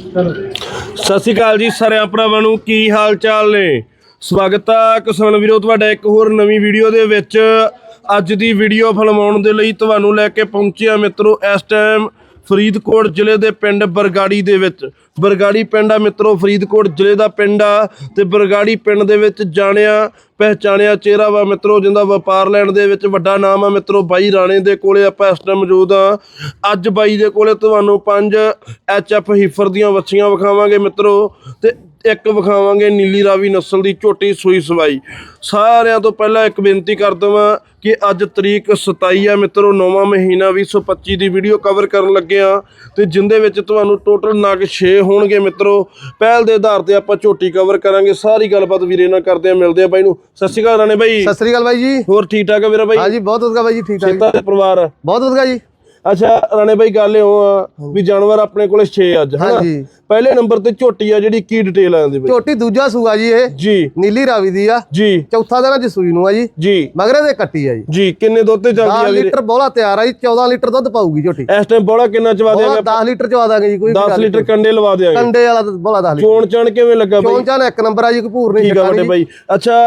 ਸਤਿ ਸ਼੍ਰੀ ਅਕਾਲ ਜੀ ਸਾਰਿਆਂ ਭਰਾਵਾਂ ਨੂੰ, ਕੀ ਹਾਲ ਚਾਲ ਨੇ? ਸਵਾਗਤ ਆ ਕਿਸਾਨ ਵੀਰੋ, ਤੁਹਾਡਾ ਇੱਕ ਹੋਰ ਨਵੀਂ ਵੀਡੀਓ ਦੇ ਵਿੱਚ। ਅੱਜ ਦੀ ਵੀਡੀਓ ਫਿਲਮਾਉਣ ਦੇ ਲਈ ਤੁਹਾਨੂੰ ਲੈ ਕੇ ਪਹੁੰਚਿਆ ਮਿੱਤਰੋ, ਇਸ ਟਾਈਮ ਫਰੀਦਕੋਟ ਜ਼ਿਲ੍ਹੇ ਦੇ ਪਿੰਡ ਬਰਗਾੜੀ ਦੇ ਵਿੱਚ। ਬਰਗਾੜੀ ਪਿੰਡ ਆ ਮਿੱਤਰੋ, ਫਰੀਦਕੋਟ ਜ਼ਿਲ੍ਹੇ ਦਾ ਪਿੰਡ ਆ ਤੇ ਬਰਗਾੜੀ ਪਿੰਡ ਦੇ ਵਿੱਚ ਜਾਣਿਆ, ਪਹਿਚਾਣਿਆ ਚਿਹਰਾ ਵਾ ਮਿੱਤਰੋ ਜਿੰਦਾ ਵਪਾਰ ਲੈਣ ਦੇ ਵਿੱਚ ਵੱਡਾ ਨਾਮ ਆ ਮਿੱਤਰੋ, ਬਾਈ ਰਾਣੇ ਦੇ ਕੋਲੇ ਆਪਾਂ ਇਸ ਟਾਈਮ ਮੌਜੂਦ ਆ। ਅੱਜ ਬਾਈ ਦੇ ਕੋਲੇ ਤੁਹਾਨੂੰ ਪੰਜ ਐਚਐਫ ਹੀਫਰ ਦੀਆਂ ਵੱਛੀਆਂ ਵਿਖਾਵਾਂਗੇ ਮਿੱਤਰੋ। ਤੇ ਇੱਕ ਵਿਖਾਵਾਂਗੇ ਨੀਲੀ ਰਾਵੀ ਨਸਲ ਦੀ ਝੋਟੀ ਸੂਈ ਸਵਾਈ। ਸਾਰਿਆਂ ਤੋਂ ਪਹਿਲਾਂ ਇੱਕ ਬੇਨਤੀ ਕਰ ਦਵਾਂ ਕਿ ਅੱਜ ਤਰੀਕ 27 ਆ ਮਿੱਤਰੋ 9ਵਾਂ ਮਹੀਨਾ 2025 ਦੀ ਵੀਡੀਓ ਕਵਰ ਕਰਨ ਲੱਗੇ ਆ ਤੇ ਜਿੰਦੇ ਵਿੱਚ ਤੁਹਾਨੂੰ ਟੋਟਲ ਨਗ 6 ਹੋਣਗੇ ਮਿੱਤਰੋ। ਪਹਿਲ ਦੇ ਆਧਾਰ ਤੇ ਆਪਾਂ ਝੋਟੀ ਕਵਰ ਕਰਾਂਗੇ। ਸਾਰੀ ਗੱਲਬਾਤ ਵੀਰੇ ਨਾਲ ਕਰਦੇ ਆ ਮਿਲਦੇ ਆ ਬਾਈ ਨੂੰ। ਸਤਿ ਸ਼੍ਰੀ ਅਕਾਲ ਰਾਣੇ ਬਾਈ। ਸਤਿ ਸ੍ਰੀ ਅਕਾਲ ਬਾਈ ਜੀ। ਹੋਰ ਠੀਕ ਠਾਕ ਆ ਵੀਰਾ ਬਾਈ? ਹਾਂਜੀ ਬਹੁਤ ਵਧੀਆ ਬਾਈ ਜੀ ਠੀਕ ਠਾਕ। ਪਰਿਵਾਰ? ਬਹੁਤ ਵਧੀਆ ਜੀ। ਅੱਛਾ ਰਾਣੇ ਬਾਈ ਗੱਲ ਇਹ ਆ ਵੀ ਜਾਨਵਰ ਆਪਣੇ ਕੋਲੇ 6 ਅੱਜ ਹਨਾ? ਹਾਂਜੀ। ਪਹਿਲੇ ਨੰਬਰ ਤੇ ਝੋਟੀ ਆ ਜਿਹੜੀ ਕੀ ਡਿਟੇਲ ਆ ਇਹਦੀ ਬਾਈ ਝੋਟੀ ਦੂਜਾ ਸੂਆ ਜੀ ਇਹ। ਜੀ। ਨੀਲੀ ਰਾਵੀ ਦੀ ਆ। ਜੀ। ਚੌਥਾ ਦਿਨ ਅੱਜ ਸੂਈ ਨੂੰ ਆ ਜੀ। ਜੀ। ਮਗਰੇ ਦੇ ਕੱਟੀ ਆ ਜੀ। ਜੀ ਕਿੰਨੇ ਦੁੱਧ ਤੇ ਚੱਲਦੀ 10 ਆ ਵੀਰੇ? ਲੀਟਰ ਬੋਲਾ ਤਿਆਰ ਆ ਜੀ 14 ਲੀਟਰ ਦੁੱਧ ਪਾਊਗੀ ਝੋਟੀ। ਇਸ ਟਾਈਮ ਬੋਲਾ ਕਿੰਨਾ ਚਵਾ ਬੋਲਾ ਦਿਆਂਗੇ 10 ਲੀਟਰ ਚਵਾ ਦਾਂਗੇ ਜੀ ਕੋਈ 10 ਲੀਟਰ ਕੰਡੇ ਲਵਾ ਦਿਆਂਗੇ। ਕੰਡੇ ਵਾਲਾ ਬੋਲਾ 10 ਲੀਟਰ। ਚੋਣ ਚਣ ਕਿਵੇਂ ਲੱਗਾ ਬਾਈ? ਚੋਣ ਚਾਨ ਇੱਕ ਨੰਬਰ ਆ ਜੀ ਕੋਈ ਭੂਰ ਨਹੀਂ ਠੀਕ ਆ ਵੱਡੇ ਬਾਈ। ਅੱਛਾ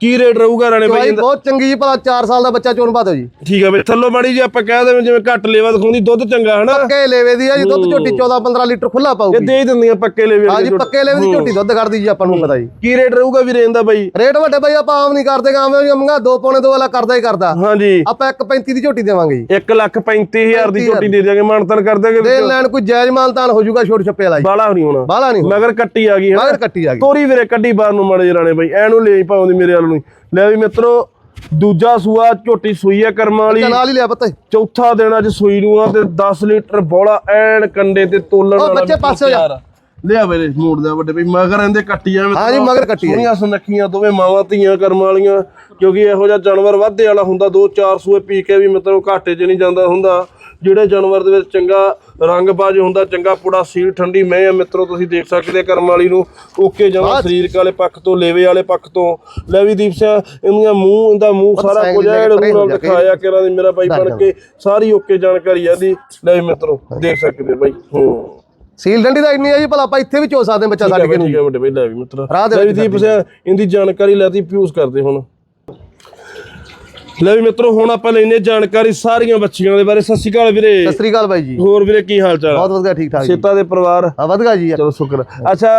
ਕੀ ਰੇਟ ਰਹੂਗਾ ਰਾਣੇ ਬਾਈ ਬਾਈ ਬਹੁਤ ਚੰਗੀ ਜੀ ਭਲਾ 4 ਸਾਲ ਦਾ ਬੱਚਾ ਚੋਣ ਪਾ ਦਿਓ ਜੀ। ਠੀਕ ਆ ਬਈ ਥੱਲੋਂ ਮਾੜੀ ਜੀ ਆਪਾਂ ਕਹਿ ਦੇਵੇਂ ਜਿਵੇਂ ਘੱਟ ਲੇਵਾ ਦਿਖਾਉਂਦੀ ਦੁੱਧ ਚੰਗਾ ਹਨਾ? ਪੱਕੇ ਲੇਵੇ ਦੀ ਆ ਜੀ ਦੁੱਧ ਝੋਟੀ 14 15 ਲੀਟਰ ਖੁੱਲਾ ਇਹ ਪਾਊਗੀ ਦੇ ਹੀ ਦਿੰਦੀਆਂ ਪੱਕੇ ਲੇਵੇ ਹਾਂ ਜੀ ਪੱਕੇ ਲੇਵੇ ਦੀ ਝੋਟੀ ਦੁੱਧ ਕੱਢਦੀ ਜੀ ਆਪਾਂ ਨੂੰ ਪਤਾ ਜੀ। ਕੀ ਰੇਟ ਰਹੂਗਾ ਵੀਰੇ ਇਹਦਾ ਬਾਈ? ਰੇਟ ਵੱਡੇ ਬਾਈ ਆਪਾਂ ਆਮ ਨਹੀਂ ਕਰਦੇ ਆਵੇਂ ਜੀ ਮੰਗਾ 2 ਪੌਣੇ 2 ਵਾਲਾ ਕਰਦਾ ਹੀ ਕਰਦਾ। ਹਾਂਜੀ ਆਪਾਂ 1.35 ਦੀ ਝੋਟੀ ਦੇਵਾਂਗੇ ਜੀ। 1 ਲੱਖ 35000 ਦੀ ਝੋਟੀ ਦੇ ਦਿਆਂਗੇ ਮਾਨਤਨ ਕਰ ਦਿਆਂਗੇ ਦੇਣ ਲੈਣ ਕੋਈ ਜਾਇਜ਼ ਮਾਨਤਾਨ ਹੋ ਜਾਊਗਾ ਛੋਟ ਛੱਪੇ ਵਾਲਾ ਜੀ। ਬਾਲਾ ਨਹੀਂ ਹੋਣਾ। ਬਾਹਲਾ ਨਹੀਂ ਮਗਰ ਕੱਟੀ ਆ ਗਈ ਹਨਾ? ਮਗਰ ਕੱਟੀ ਆ ਗਈ। ਤੋਰੀ ਵੀਰੇ ਕੱਢੀ ਬਾਹਰ ਨੂੰ ਮਾੜੇ ਰਾਣੇ ਬਾਈ ਐਨੂੰ ਲੈ ਪਾਉਂਦੀ ਮੇਰੇ ਵੱਲ ਨੂੰ ਲੈ ਵੀ ਮਿੱਤਰੋ ਦੂਜਾ ਸੂਆ ਝੋਟੀ ਸੂਈ ਆ ਕਰਮਾਂ ਵਾਲੀ। ਨਾਲ ਹੀ ਲਿਆ ਪਤਾ ਚੌਥਾ ਦਿਨ ਅੱਜ ਸੂਈ ਨੂੰ ਆ ਤੇ 10 ਲੀਟਰ ਬੋਲਾ ਐਨ ਕੰਡੇ ਤੇ ਤੋਲਣ ਉਹ ਬੱਚੇ ਪਾਸੇ ਹੋ ਜਾ। ਲਿਆ ਵੇਲੇ ਮੋੜ ਦੇ ਵੱਡੇ ਬਈ ਮਗਰ ਇਹਦੇ ਕੱਟੀ ਆ ਹਾਂ ਜੀ, ਮਗਰ ਕੱਟੀ। ਸੋਹਣੀਆਂ ਸੁਨੱਖੀਆਂ ਦੋਵੇਂ ਮਾਵਾਂ ਧੀਆਂ ਕਰਮਾਂ ਵਾਲੀਆਂ ਕਿਉਂਕਿ ਇਹੋ ਜਿਹਾ ਜਾਨਵਰ ਵਾਧੇ ਵਾਲਾ ਹੁੰਦਾ ਦੋ ਚਾਰ ਸੂਏ ਪੀ ਕੇ ਵੀ ਮਤਲਬ ਘਾਟੇ 'ਚ ਨਹੀਂ ਜਾਂਦਾ ਹੁੰਦਾ। ਜਿਹੜੇ ਜਾਨਵਰ ਦੇ ਵਿੱਚ ਚੰਗਾ ਰੰਗ ਬਾਜ ਹੁੰਦਾ ਚੰਗਾ ਪੁੜਾ ਸੀਲ ਠੰਡੀ ਮੈਂ ਆ ਮਿੱਤਰੋ ਤੁਸੀਂ ਦੇਖ ਸਕਦੇ ਕਰਮ ਵਾਲੀ ਨੂੰ ਓਕੇ ਜਮਾ ਸਰੀਰਕ ਵਾਲੇ ਪੱਖ ਤੋਂ ਲੇਵੇ ਵਾਲੇ ਪੱਖ ਤੋਂ। ਲੈ ਵੀ ਦੀਪ ਸਿੰਘ ਇਹਦੀਆਂ ਮੂੰਹ ਇਹਦਾ ਮੂੰਹ ਸਾਰਾ ਕੁਝ ਹੋ ਨਾਲ ਜਾ ਕੇ। ਦਿਖਾਇਆ ਕਿਰਾਂ ਦੀ ਮੇਰਾ ਬਾਈ ਬਣ ਕੇ ਸਾਰੀ ਓਕੇ ਜਾਣਕਾਰੀ ਆ ਦੀ ਲੈ ਵੀ ਮਿੱਤਰੋ ਦੇਖ ਸਕਦੇ ਬਾਈ। ਹੂੰ। ਸੀਲ ਡੰਡੀ ਦਾ ਇੰਨੀ ਆ ਜੀ ਭਲਾ ਆਪਾਂ ਇੱਥੇ ਵੀ ਚੋ ਸਕਦੇ ਬੱਚਾ ਛੱਡ ਕੇ ਠੀਕ ਹੈ ਵੱਡੇ ਬਾਈ ਲੈ ਵੀ ਮਿੱਤਰ। ਰਾਹ ਦੇ ਦੀਪ ਸਿੰਘ ਇਹਦੀ ਜਾਣਕਾਰੀ ਲੈਤੀ ਪਿਊਸ ਕਰਦੇ ਹੁਣ। ਲੈ ਵੀ ਮਿੱਤਰੋ ਹੁਣ ਆਪਾਂ ਲੈਨੇ ਜਾਣਕਾਰੀ ਸਾਰੀਆਂ ਬੱਚੀਆਂ ਦੇ ਬਾਰੇ। ਸਤਿ ਸ਼੍ਰੀ ਅਕਾਲ ਵੀਰੇ। ਸਤਿ ਸ੍ਰੀ ਅਕਾਲ ਬਾਈ ਜੀ। ਹੋਰ ਵੀਰੇ ਕੀ ਹਾਲ ਚਾਲ? ਬਹੁਤ ਵਧੀਆ ਠੀਕ ਠਾਕ ਜੀ। ਸੇਤਾ ਦੇ ਪਰਿਵਾਰ? ਆ ਵਧੀਆ ਜੀ। ਚਲੋ ਸ਼ੁਕਰ। ਅੱਛਾ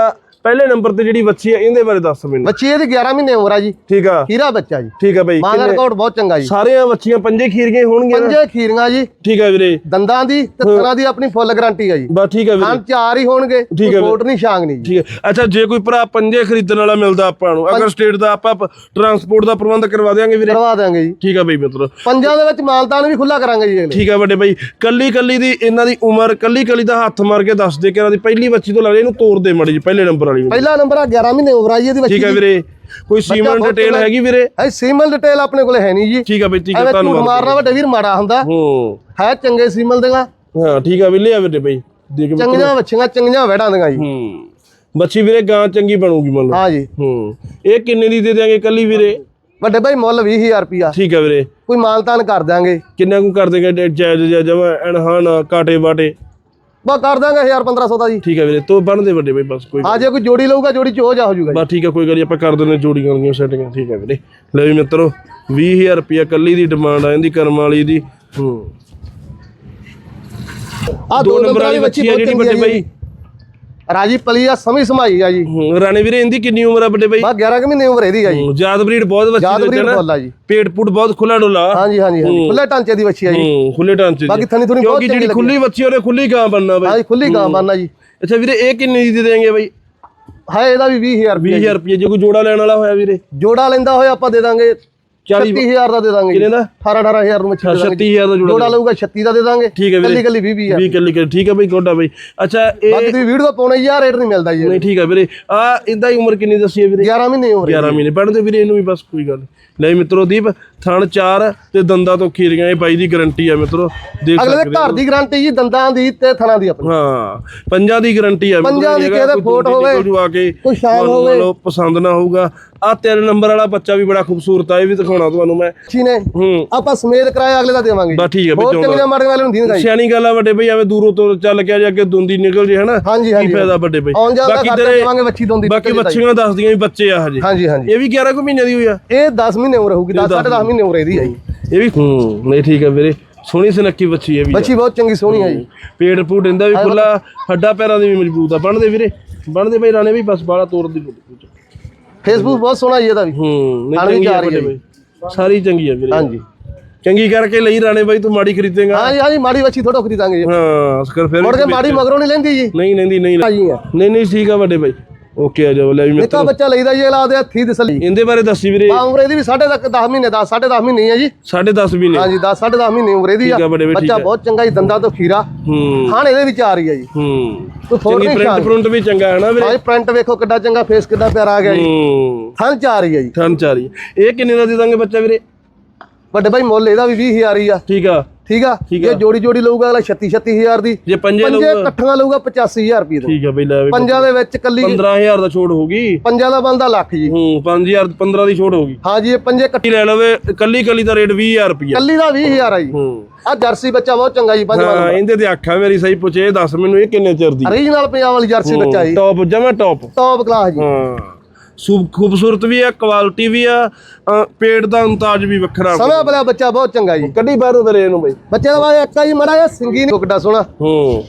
ਪਹਿਲੇ ਨੰਬਰ ਤੇ ਜਿਹੜੀ ਬੱਚੀ ਹੈ ਇਹਦੇ ਬਾਰੇ ਦੱਸ ਮੈਨੂੰ। ਬੱਚੀ ਇਹਦੀ 11 ਮਹੀਨੇ ਉਮਰ ਆ ਜੀ। ਠੀਕ ਆ। ਖੀਰਾ ਬੱਚਾ ਜੀ। ਠੀਕ ਆ ਬਾਈ। ਮਾਂ ਦਾ ਰਿਕਾਰਡ ਬਹੁਤ ਚੰਗਾ ਜੀ। ਸਾਰੀਆਂ ਬੱਚੀਆਂ ਪੰਜੇ ਖੀਰੀਆਂ ਹੋਣਗੀਆਂ? ਪੰਜੇ ਖੀਰੀਆਂ ਜੀ। ਠੀਕ ਆ ਵੀਰੇ। ਦੰਦਾਂ ਦੀ ਤੇ ਤਰਾਂ ਦੀ ਆਪਣੀ ਫੁੱਲ ਗਾਰੰਟੀ ਆ ਜੀ। ਬਸ ਠੀਕ ਆ ਵੀਰੇ। ਹਾਂ ਚਾਰ ਹੀ ਹੋਣਗੇ ਕੋਟ ਨਹੀਂ ਸ਼ਾਂਗ ਨਹੀਂ ਜੀ। ਠੀਕ ਹੈ ਅੱਛਾ ਜੇ ਕੋਈ ਭਰਾ ਪੰਜੇ ਖਰੀਦਣ ਵਾਲਾ ਮਿਲਦਾ ਆਪਾਂ ਨੂੰ ਅਗਰ ਸਟੇਟ ਦਾ ਆਪਾਂ ਟਰਾਂਸਪੋਰਟ ਦਾ ਪ੍ਰਬੰਧ ਕਰਵਾ ਦੇਾਂਗੇ ਵੀਰੇ? ਕਰਵਾ ਦਾਂਗੇ ਜੀ। ਠੀਕ ਆ ਬਈ ਮਿੱਤਰੋ। ਪੰਜਾਂ ਦੇ ਵਿੱਚ ਮਾਲਤਾਨ ਵੀ ਖੁੱਲਾ ਕਰਾਂਗੇ ਜੀ ਠੀਕ ਆ ਵੱਡੇ ਬਾਈ। ਕੱਲੀ ਕੱਲੀ ਦੀ ਇਹਨਾਂ ਦੀ ਉਮਰ ਕੱਲੀ ਕੱਲੀ ਦਾ ਹੱਥ ਮਾਰ ਕੇ ਦੱਸ ਦੇ ਕਿ ਇਹਨਾਂ ਦੀ ਪਹਿਲੀ ਬੱਚੀ ਤੋਂ ਲੱਗਦਾ ਇਹਨੂੰ ਤੋੜ ਦੇ ਮੜੀ ਜੀ ਪਹਿਲੇ ਨੰਬਰ ਵਾਲੀ ਪਹਿਲਾ ਨੰਬਰ ਆ 11 ਮਹੀਨੇ ਉਮਰ ਆ ਜੀ ਇਹਦੀ ਬੱਚੀ ਠੀਕ ਆ ਵੀਰੇ। ਕੋਈ ਸੀਮਨ ਡਿਟੇਲ। ਹੈਗੀ ਵੀਰੇ? ਐ ਸੀਮਲ ਡਿਟੇਲ ਆਪਣੇ ਕੋਲੇ ਹੈ ਨਹੀਂ ਜੀ। ਠੀਕ ਆ ਬਈ ਠੀਕ ਝੂਠ ਧੰਨਵਾਦ ਮਾਰਨਾ ਵੱਡੇ ਵੀਰ ਮਾੜਾ ਹੁੰਦਾ। ਹੂੰ। ਹੈ ਚੰਗੇ ਸੀਮਲ ਦੇਗਾ ਹਾਂ ਠੀਕ ਆ ਵੀ ਲਿਆ ਵੀਰੇ ਬਾਈ। ਚੰਗੀਆਂ ਵੱਛੀਆਂ ਚੰਗੀਆਂ ਵੜਾਂ ਦੀਆਂ ਜੀ। ਹੂੰ। ਬੱਚੀ ਵੀਰੇ ਗਾਂ ਚੰਗੀ ਬਣੂਗੀ ਮੰਨ ਲਓ। ਹਾਂ ਜੀ। ਹੂੰ। ਇਹ ਕਿੰਨੇ ਦੀ ਦੇ ਦਿਆਂਗੇ ਕੱਲੀ ਵੀਰੇ? ਵੱਡੇ ਭਾਈ ਮੁੱਲ 20000 ਰੁਪਿਆ ਠੀਕ ਆ ਵੀਰੇ। ਕੋਈ ਮਾਲਤਾਨ ਕਰ ਦਾਂਗੇ ਕਿੰਨਾ ਕੁ ਕਰ ਦੇਗਾ ਜਾਇਜ਼ ਜਾਂ ਜਮਾ ਐਨਹਾਨ ਕਾਟੇ ਬਾਟੇ ਬਾ ਕਰ ਦਾਂਗੇ 1000 1500 ਦਾ ਜੀ। ਠੀਕ ਆ ਵੀਰੇ ਤੋਂ ਬਣਦੇ ਵੱਡੇ ਬਾਈ ਬਸ ਕੋਈ ਆ ਜੇ ਕੋਈ ਜੋੜੀ ਲਊਗਾ ਜੋੜੀ ਚ ਹੋ ਜਾ ਹੋ ਜਾਊਗਾ ਜੀ। ਬਸ ਠੀਕ ਆ ਕੋਈ ਗੱਲ ਆਪਾਂ ਕਰ ਦਿੰਦੇ ਜੋੜੀਆਂ ਵਾਲੀਆਂ ਸੈਟਿੰਗਾਂ ਠੀਕ ਆ ਵੀਰੇ। ਲੈ ਵੀ ਮਿੱਤਰੋ 20000 ਰੁਪਿਆ ਕੱਲੀ ਦੀ ਡਿਮਾਂਡ ਆ ਇਹਦੀ ਕਰਮ ਵਾਲੀ ਦੀ। ਹੂੰ। ਆ ਦੋ ਨੰਬਰ ਵਾਲੀ ਬੱਚੀ ਜਿਹੜੀ ਵੱਡੇ ਬਾਈ। ਰਾਜੀ ਪਲੀ ਆ ਸਮੀ ਸਮਾਈ ਆ ਜੀ। ਹੂੰ, ਰਾਣੇ ਵੀਰੇ ਇਹਦੀ ਕਿੰਨੀ ਉਮਰ ਆ ਵੱਡੇ ਬਾਈ? ਬਾ 11 ਕੁ ਮਹੀਨੇ ਉਮਰ ਇਹਦੀ ਆ ਜੀ। ਹੂੰ, ਜਾਤ ਬਰੀਡ ਬਹੁਤ ਯਾਦ ਦੇ ਬਰੀਡ ਫੁੱਲ ਆ ਜੀ। ਪੇਟ ਪੁੱਟ ਬਹੁਤ ਖੁੱਲਾ ਡੋਲਾ। ਹਾਂਜੀ ਹਾਂਜੀ ਹਾਂਜੀ। ਖੁੱਲੇ ਢਾਂਚੇ ਦੀ ਬੱਚੀ ਆ ਜੀ। ਹੂੰ ਖੁੱਲੇ ਢਾਂਚੇ ਬਾਕੀ ਥਣੀ ਥੁਣੀ ਬਹੁਤ ਕਿਉਂਕਿ ਚੰਗੀ ਜਿਹੜੀ ਲੱਗੀ। ਖੁੱਲੀ ਬੱਚੀ ਉਹਨੇ ਖੁੱਲੀ ਗਾਂ ਬਣਨਾ ਬਾਈ। ਹਾਂਜੀ ਖੁੱਲੀ ਗਾਂ ਬੰਨਾ ਜੀ। ਅੱਛਾ ਵੀਰੇ ਇਹ ਕਿੰਨੇ ਦੀ ਦੇ ਦੇਂਗੇ ਬਾਈ? ਹੈ ਇਹਦਾ ਵੀ 20000 ਰੁਪਏ 20000 ਰੁਪਏ ਜੇ। ਕੋਈ ਜੋੜਾ ਲੈਣ ਵਾਲਾ ਹੋਇਆ ਵੀਰੇ? ਜੋੜਾ ਲੈਂਦਾ ਹੋਇਆ ਆਪਾਂ ਦੇ ਦਾਂਗੇ 40 36000 ਦਾ ਦੇ ਦਾਂਗੇ ਕਿੰਨੇ ਦਾ? 18 18000 ਨੂੰ ਮੱਛੀ ਦੇ 36000 ਦਾ ਜੋੜਾ ਜੋੜਾ ਲਊਗਾ 36 ਦਾ ਦੇ ਦਾਂਗੇ। ਠੀਕ ਹੈ ਵੀਰੇ। ਕੱਲੀ ਕੱਲੀ 20 ਆ 20 ਕੱਲੀ ਕੱਲੀ। ਠੀਕ ਹੈ ਬਾਈ ਗੋਡਾ ਬਾਈ। ਅੱਛਾ ਇਹ ਬਾਕੀ ਤੁਸੀਂ ਵੀਡੀਓ ਪਾਉਣਾ ਯਾਰ ਰੇਟ ਨਹੀਂ ਮਿਲਦਾ ਜੀ ਨਹੀਂ ਠੀਕ ਹੈ ਵੀਰੇ। ਆ ਇਹਦਾ ਹੀ ਉਮਰ ਕਿੰਨੀ ਦੱਸੀ ਹੈ ਵੀਰੇ? 11 ਮਹੀਨੇ ਉਮਰ 11 ਮਹੀਨੇ। ਪੜ੍ਹਨ ਤੇ ਵੀਰੇ ਇਹਨੂੰ ਵੀ ਬਸ ਕੋਈ ਗੱਲ ਨਹੀਂ ਲੈ ਮਿੱਤਰੋ ਦੀਪ ਥਣ ਚਾਰ ਤੇ ਦੰਦਾਂ ਤੋਂ ਖੀਰੀਆਂ ਇਹ ਬਾਈ ਦੀ ਗਾਰੰਟੀ ਆ ਮਿੱਤਰੋ ਦੇਖ ਅਗਲੇ ਸਕਦੇ ਦੇ ਘਰ ਦੀ ਗਾਰੰਟੀ ਜੀ ਦੰਦਾਂ ਦੀ ਤੇ ਥਣਾ ਦੀ ਆਪਣੀ। ਹਾਂ ਪੰਜਾਂ ਦੀ ਗਾਰੰਟੀ ਆ ਪੰਜਾਂ ਦੀ ਕਿਹਦੇ ਕੋਈ ਫੋਟ ਹੋਵੇ, ਜੂ ਆ ਕੇ ਕੋਈ ਤੁਹਾਨੂੰ ਹੋਵੇ। ਮੰਨ ਲਓ ਪਸੰਦ ਨਾ ਹੋਊਗਾ। ਆ ਤਿੰਨ ਨੰਬਰ ਵਾਲਾ ਬੱਚਾ ਵੀ ਬੜਾ ਖੂਬਸੂਰਤ ਆ ਇਹ ਵੀ ਦਿਖਾਉਣਾ ਤੁਹਾਨੂੰ ਮੈਂ। ਅੱਛੀ ਨੇ ਹੂੰ। ਆਪਾਂ ਸਮੇਤ ਕਿਰਾਇਆ ਅਗਲੇ ਦਾ ਦੇਵਾਂਗੇ ਬਸ ਠੀਕ ਹੈ ਬਈ ਬਹੁਤ ਚੌਦਾਂ। ਚੰਗੀਆਂ ਮਾੜੀਆਂ ਵਾਲੇ ਹੁੰਦੀਆਂ ਨੇ ਸਿਆਣੀ ਗੱਲ ਆ ਵੱਡੇ ਬਈ ਐਵੇਂ ਦੂਰੋਂ ਤੋਂ ਚੱਲ ਕੇ ਆ ਜਾ ਕੇ ਦੁੰਦੀ ਨਿਕਲ ਜੇ ਹਨਾ? ਹਾਂਜੀ ਕੀ ਹਾਂਜੀ। ਫਾਇਦਾ ਵੱਡੇ ਬਈ? ਆਉਣ ਜਾਣ ਦਾ ਬਾਕੀ ਖਰਚਾ ਤੇਰੇ ਦੇਵਾਂਗੇ ਵੱਛੀ ਦੋਂਦੀ ਬਾਕੀ ਬੱਚੀਆਂ ਦੱਸਦੀਆਂ ਵੀ ਬੱਚੇ ਆ ਹਜੇ। ਹਾਂਜੀ ਹਾਂਜੀ। ਇਹ ਵੀ 11 ਕੁ ਮਹੀਨੇ ਦੀ ਹੋਈ ਆ? ਇਹ 10 ਮਹੀਨੇ ਉਮਰ ਹੋਊਗੀ 10 10.5 ਮਹੀਨੇ ਇਹਦੀ ਹੈ ਜੀ। ਇਹ ਵੀ ਹੂੰ ਨਹੀਂ ਠੀਕ ਹੈ ਵੀਰੇ। ਸੋਹਣੀ ਸੁਨੱਖੀ ਬੱਚੀ ਹੈ ਵੀ ਬੱਚੀ ਬਹੁਤ ਚੰਗੀ ਸੋਹਣੀ ਹੈ ਜੀ। ਪੇੜ ਪੂੜ ਇਹਦਾ ਵੀ ਖੁੱਲਾ ਹੱਡਾ ਪੈਰਾਂ ਦੇ ਵੀ ਮਜ਼ਬੂਤ ਆ। ਬਣਦੇ ਵੀਰੇ ਬਣਦੇ ਬਈ ਰਾਣੇ ਵੀ ਬਸ ਬਾਲਾ ਤੋੜ ਦੀ ਫੇਸਬੁੱਕ ਬਹੁਤ ਸੋਹਣਾ ਜੀ ਇਹਦਾ ਵੀ। ਹੂੰ ਨਹੀਂ ਚੰਗੀ ਆ ਜਾ ਰਹੀ ਹੈ ਸਾਰੀ ਚੰਗੀ ਆ ਵੀਰੇ। ਹਾਂਜੀ। ਚੰਗੀ ਕਰਕੇ ਲਈ ਰਾਣੇ ਬਾਈ ਤੂੰ ਮਾੜੀ ਖਰੀਦੇਗਾ। ਹਾਂਜੀ ਹਾਂਜੀ ਮਾੜੀ ਬੱਚੀ ਥੋੜਾ ਖਰੀਦਾਂਗੇ ਹਾਂ ਅਸਕਰ ਫਿਰ ਮੁੜ ਕੇ ਮਾੜੀ ਮਗਰੋਂ ਨਹੀਂ ਲੈਂਦੀ ਜੀ। ਨਹੀਂ ਲੈਂਦੀ ਨਹੀਂ ਨਹੀਂ ਨਹੀਂ ਠੀਕ ਆ ਵੱਡੇ ਬਾਈ। ਓਕੇ ਆ ਜਾਓ ਲੈ ਵੀ ਨਿੱਕਾ ਬੱਚਾ ਲਈਦਾ ਜੀ ਲਾ ਦੇ ਹੱਥੀ ਦਸਲੀ ਇਹਦੇ ਬਾਰੇ ਦੱਸੀ ਵੀਰੇ। ਆ ਉਮਰ ਇਹਦੀ ਵੀ 10.5 10 ਮਹੀਨੇ ਦਾ 10.5 ਮਹੀਨੇ ਹੀ ਹੈ ਜੀ। 10.5 ਮਹੀਨੇ। ਹਾਂਜੀ 10 10.5 ਮਹੀਨੇ ਉਮਰ ਇਹਦੀ ਆ। ਬੱਚਾ ਆ। ਬਹੁਤ ਚੰਗਾ ਜੀ ਦੰਦਾਂ ਤੋਂ ਖੀਰਾ। ਹੂੰ। ਖਾਣ ਇਹਦੇ ਵਿੱਚ ਆ ਰਹੀ ਹੈ ਜੀ। ਹੂੰ। ਕੋਈ ਫੋਰ ਨਹੀਂ ਪ੍ਰਿੰਟ ਪ੍ਰਿੰਟ ਵੀ ਚੰਗਾ ਹੈ ਨਾ ਵੀਰੇ। ਹਾਂਜੀ ਪ੍ਰਿੰਟ ਵੇਖੋ ਕਿੱਡਾ ਚੰਗਾ ਫੇਸ ਕਿੱਡਾ ਪਿਆਰਾ ਆ ਗਿਆ ਜੀ। ਹੂੰ। ਖਾਣ ਚ ਆ ਰਹੀ ਹੈ ਜੀ। ਥਣ ਚਾਰੀ ਇਹ ਕਿੰਨੇ ਦਾ ਦੇ ਦਾਂਗੇ ਬੱਚਾ ਵੀਰੇ? ਵੱਡੇ ਭਾਈ ਮੁੱਲ ਇਹਦਾ ਵੀ 20000 ਹੀ ਆ। ਠੀਕ ਆ। ਠੀਕ ਆ? ਜੇ। ਜੋੜੀ ਜੋੜੀ ਲਊਗਾ ਅਗਲਾ 36 36000 ਦੀ। ਜੇ ਪੰਜੇ ਪੰਜੇ ਲਊਗਾ। ਇਕੱਠੀਆਂ ਲਊਗਾ 85000 ਰੁਪਏ ਦਾ ਠੀਕ ਆ ਬਈ ਲੈ ਪੰਜਾਂ ਦੇ ਵਿੱਚ ਕੱਲੀ 15000 ਦਾ ਛੋੜ ਹੋਗੀ ਪੰਜਾਂ ਦਾ ਬੰਦਾ ਲੱਖ ਜੀ। ਹੂੰ 5000 15 ਦੀ ਛੋੜ ਹੋਗੀ ਹਾਂ ਜੀ ਇਹ ਪੰਜੇ ਇਕੱਠੀ ਲੈ ਲਵੇ ਕੱਲੀ ਕੱਲੀ ਦਾ ਰੇਟ 20000 ਰੁਪਿਆ ਕੱਲੀ ਦਾ 20000 ਆ ਜੀ। ਹੂੰ। ਆ ਜਰਸੀ ਬੱਚਾ ਬਹੁਤ ਚੰਗਾ ਜੀ ਪੰਜ ਹਾਂ ਇਹਦੇ ਤੇ ਅੱਖਾਂ ਮੇਰੀ ਸਹੀ ਪੁੱਛੇ ਇਹ ਦੱਸ ਮੈਨੂੰ ਇਹ ਕਿੰਨੇ ਚਿਰ ਦੀ ਰੀਜਨਲ ਪੰਜਾਬ ਵਾਲੀ ਜਰਸੀ ਬੱਚਾ ਜੀ। ਟੌਪ ਜਮਾ ਟੌਪ ਟੌਪ ਕਲਾਸ ਜੀ। ਹਾਂ। ਖੂਬਸੂਰਤ ਵੀ ਆ ਕੁਆਲਿਟੀ ਵੀ ਆ ਪੇਟ ਦਾ ਅੰਤਾਜ ਵੀ ਵੱਖਰਾ ਸਮਿਆ ਬਲਿਆ ਬੱਚਾ ਬਹੁਤ ਚੰਗਾ ਜੀ। ਕੱਢੀ ਬਾਹਰੋਂ ਫਿਰ ਇਹਨੂੰ ਬਈ। ਬੱਚੇ ਦਾ ਬਾਅਦ ਇੱਕ ਆ ਜੀ ਮੜਾ ਜਿਹਾ ਸਿੰਗੀ ਨਹੀਂ ਕਿੱਡਾ ਸੋਹਣਾ। ਹੂੰ।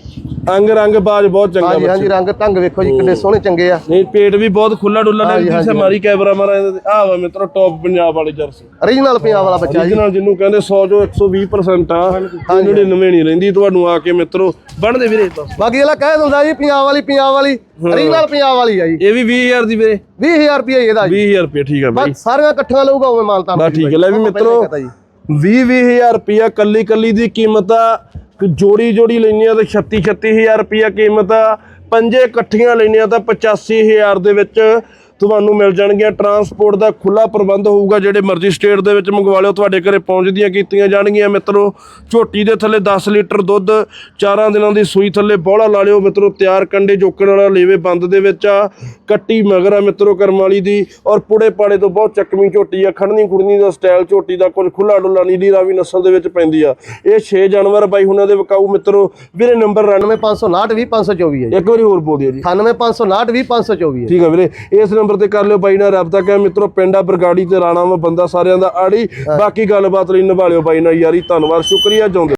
ਅੰਗ ਰੰਗ ਬਾਜ ਬਹੁਤ ਚੰਗਾ ਹਾਂਜੀ ਹਾਂਜੀ ਰੰਗ ਢੰਗ ਵੇਖੋ ਜੀ ਕਿੰਨੇ ਸੋਹਣੇ ਚੰਗੇ ਆ। ਨਹੀਂ ਪੇਟ ਵੀ ਬਹੁਤ ਖੁੱਲਾ ਡੁੱਲਾ ਨੇ ਜਿੱਥੇ। ਮਾਰੀ ਕੈਮਰਾ ਮਾਰਾ ਇਹਦੇ ਤੇ ਆ ਵਾ ਮਿੱਤਰੋ ਟੌਪ ਪੰਜਾਬ ਵਾਲੀ ਜਰਸੀ। ਰੀਜਨਲ ਪੰਜਾਬ ਵਾਲਾ ਬੱਚਾ ਜੀ। ਜਿਹਨਾਂ ਜਿਹਨੂੰ ਕਹਿੰਦੇ 100 ਚੋਂ 120% ਆ 99 ਨਹੀਂ ਰਹਿੰਦੀ ਤੁਹਾਨੂੰ ਆ ਕੇ ਮਿੱਤਰੋ ਬਣਦੇ ਵੀਰੇ ਬਾਕੀ ਇਹਲਾ ਕਹਿ ਦਿੰਦਾ ਜੀ ਪੰਜਾਬ ਵਾਲੀ ਪੰਜਾਬ ਵਾਲੀ। ਰੀਜਨਲ ਪੰਜਾਬ ਵਾਲੀ ਆ ਜੀ। ਇਹ ਵੀ 20000 ਦੀ ਵੀਰੇ। 20000 ਰੁਪਏ ਇਹਦਾ ਜੀ। 20000 ਰੁਪਏ ਠੀਕ ਆ ਬਾਈ। ਸਾਰੀਆਂ ਇਕੱਠੀਆਂ ਲਊਗਾ ਉਵੇਂ ਮਾਲਤਾ ਬਸ ਠੀਕ ਹੈ ਲੈ ਵੀ ਮਿੱਤਰੋ 20 20000 ਰੁਪਿਆ ਕੱਲੀ ਕੱਲੀ ਦੀ ਕੀਮਤ ਆ। ਜੋੜੀ ਜੋੜੀ ਲੈਣੀ ਆ ਤਾਂ 36 36000 ਰੁਪਿਆ ਕੀਮਤ ਆ। ਪੰਜੇ ਇਕੱਠੀਆਂ ਲੈਣੀਆਂ ਤਾਂ 85000 ਦੇ ਵਿੱਚ ਤੁਹਾਨੂੰ ਮਿਲ ਜਾਣਗੀਆਂ। ਟਰਾਂਸਪੋਰਟ ਦਾ ਖੁੱਲਾ ਪ੍ਰਬੰਧ ਹੋਊਗਾ ਜਿਹੜੇ ਮਰਜ਼ੀ ਸਟੇਟ ਦੇ ਵਿੱਚ ਮੰਗਵਾ ਲਿਓ ਤੁਹਾਡੇ ਘਰੇ ਪਹੁੰਚਦੀਆਂ ਕੀਤੀਆਂ ਜਾਣਗੀਆਂ। ਮਿੱਤਰੋ ਝੋਟੀ ਦੇ ਥੱਲੇ 10 ਲੀਟਰ ਦੁੱਧ ਚਾਰਾਂ ਦਿਨਾਂ ਦੀ ਸੂਈ ਥੱਲੇ ਬੋਲਾ ਲਾ ਲਿਓ। ਮਿੱਤਰੋ ਤਿਆਰ ਕੰਡੇ ਜੋਕਣ ਵਾਲਾ ਲੇਵੇ ਬੰਦ ਦੇ ਵਿੱਚ ਆ ਕੱਟੀ ਮਗਰ ਆ ਮਿੱਤਰੋ ਕਰਮ ਵਾਲੀ ਦੀ। ਔਰ ਪੁੜੇ ਪਾੜੇ ਤੋਂ ਬਹੁਤ ਚੱਕਵੀਂ ਝੋਟੀ ਆ ਖੜਨੀ ਖੁੜਨੀ ਦਾ ਸਟਾਈਲ ਝੋਟੀ ਦਾ ਕੁਝ ਖੁੱਲਾ ਡੁੱਲਾ ਨੀਲੀ ਰਾਵੀ ਨਸਲ ਦੇ ਵਿੱਚ ਪੈਂਦੀ ਆ। ਇਹ 6 ਜਾਨਵਰ ਬਾਈ ਹੁਣਾਂ ਦੇ ਵਿਕਾਊ ਮਿੱਤਰੋ। ਵੀਰੇ ਨੰਬਰ 99559 20524 ਹੈ ਇੱਕ ਵਾਰੀ ਹੋਰ ਬੋਲ ਦਿਓ ਜੀ। 99559 20524 ਹੈ ਠੀਕ ਆ ਵੀਰੇ ਇਸ ਨੰਬਰ ਤੇ ਕਰ ਲਿਓ ਬਾਈ ਨਾਲ ਰਾਬਤਾ ਕਰ ਮਿੱਤਰੋ ਪਿੰਡਾ ਬਰਗਾੜੀ ਤੇ ਰਾਣਾ ਵਾ ਬੰਦਾ ਸਾਰਿਆਂ ਦਾ ਆੜੀ। ਬਾਕੀ ਗੱਲਬਾਤ ਲਈ ਨਿਭਾ ਲਿਓ ਬਾਈ ਨਾਲ ਯਾਰੀ ਧੰਨਵਾਦ ਸ਼ੁਕਰੀਆ ਜਾਉਂਦੇ